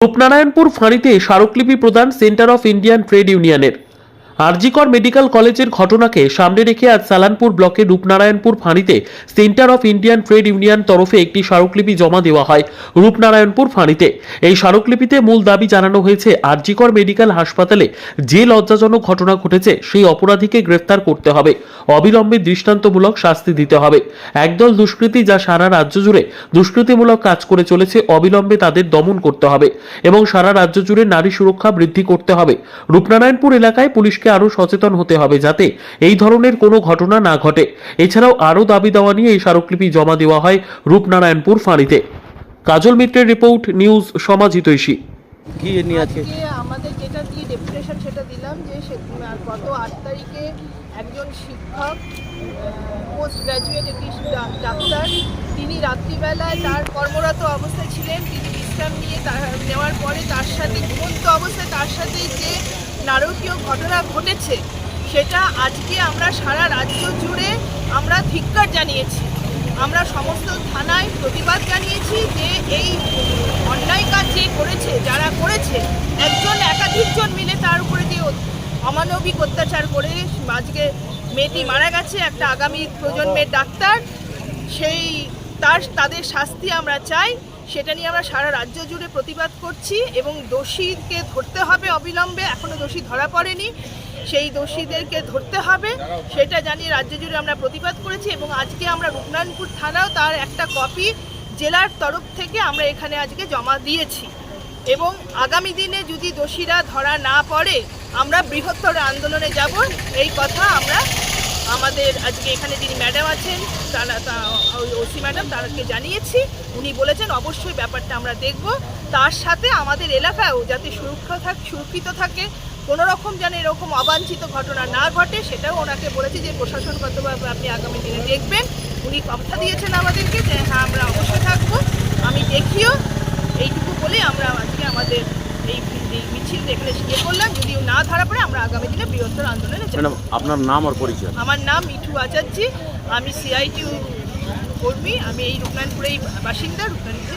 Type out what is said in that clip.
রূপনারায়ণপুর ফাঁড়িতে স্মারকলিপি প্রদান centre of Indian trade ইউনিয়নের। আরজিকর মেডিকেল কলেজের ঘটনাকে সামনে রেখে আজ সালানপুর ব্লকের Rupnarayanpur ফাঁড়িতে centre of Indian trade union তরফে একটি স্মারকলিপি জমা দেওয়া হয় রূপনারায়ণপুর ফাঁড়িতে। এই স্মারকলিপিতে মূল দাবি জানানো হয়েছে, আরজিকর মেডিকেল হাসপাতালে যে লজ্জাজনক ঘটনা ঘটেছে, সেই অপরাধীকে গ্রেফতার করতে হবে। অবিলম্বে দৃষ্টান্তমূলক শাস্তি দিতে হবে। একদল দুষ্কৃতী যা সারা রাজ্য জুড়ে দুষ্কৃতিমূলক কাজ করে চলেছে, অবিলম্বে তাদের দমন করতে হবে এবং সারা রাজ্য জুড়ে নারী সুরক্ষা বৃদ্ধি করতে হবে। রূপনারায়ণপুর এলাকায় পুলিশকে আরও সচেতন হতে হবে যাতে এই ধরনের কোনো ঘটনা না ঘটে। এছাড়াও আরও দাবি দেওয়া নিয়ে এই স্মারকলিপি জমা দেওয়া হয় রূপনারায়ণপুর ফাঁড়িতে। কাজল মিত্রের রিপোর্ট নিউজ সমাজিতৈষী কি নিয়ে আজকে? আমাদের যেটা দিয়ে ডেপুটেশন সেটা দিলাম যে সে গত আট তারিখে একজন শিক্ষক পোস্ট গ্র্যাজুয়েট একটি ডাক্তার তিনি রাত্রিবেলায় তার কর্মরত অবস্থায় ছিলেন তিনি বিশ্রাম নিয়ে তার নেওয়ার পরে তার সাথে ঘুমন্ত অবস্থায় তার সাথে যে নারকীয় ঘটনা ঘটেছে, সেটা আজকে আমরা সারা রাজ্য জুড়ে আমরা ধিক্কার জানিয়েছি। আমরা সমস্ত থানায় প্রতিবাদ জানিয়েছি যে এই অন্যায় কাজ যে করেছে, যারা করেছে, একজন একাধিকজন মিলে তার উপরে যে অমানবিক অত্যাচার করে আজকে মেয়েটি মারা গেছে, একটা আগামী প্রজন্মের ডাক্তার। সেই তার, তাদের শাস্তি আমরা চাই। সেটা নিয়ে আমরা সারা রাজ্য জুড়ে প্রতিবাদ করছি এবং দোষীকে ধরতে হবে অবিলম্বে। এখনও দোষী ধরা পড়েনি। সেই দোষীদেরকে ধরতে হবে। সেটা জানিয়ে রাজ্য জুড়ে আমরা প্রতিবাদ করেছি এবং আজকে আমরা রূপনারায়ণপুর থানাও তার একটা কপি জেলার তরফ থেকে আমরা এখানে আজকে জমা দিয়েছি। এবং আগামী দিনে যদি দোষীরা ধরা না পড়ে, আমরা বৃহত্তর আন্দোলনে যাব। এই কথা আমরা আমাদের আজকে এখানে যিনি ম্যাডাম আছেন, তারা ওসি ম্যাডাম তাকে জানিয়েছি। উনি বলেছেন, অবশ্যই ব্যাপারটা আমরা দেখব। তার সাথে আমাদের এলাকায়ও যাতে সুরক্ষা থাক, সুরক্ষিত থাকে, কোনো রকম যেন এরকম অবাঞ্ছিত ঘটনা না ঘটে, সেটাও ওনাকে বলেছি যে প্রশাসনগতভাবে আপনি আগামী দিনে দেখবেন। উনি কথা দিয়েছেন আমাদেরকে যে হ্যাঁ আমরা অবশ্যই থাকব। আমি দেখিও এইটুকু বলে আমরা আজকে আমাদের এই এই মিছিল এখানে ইয়ে করলাম যদিও না ধরা পড়ে আমরা আগামী দিনে বৃহত্তর আন্দোলনে ম্যাডাম আপনার নাম আর পরিচয়? আমার নাম মিঠু আচার্যি আমি সিআইটিউ কর্মী আমি এই রূপনারায়ণপুরেই বাসিন্দা রূপনারায়ণপুরে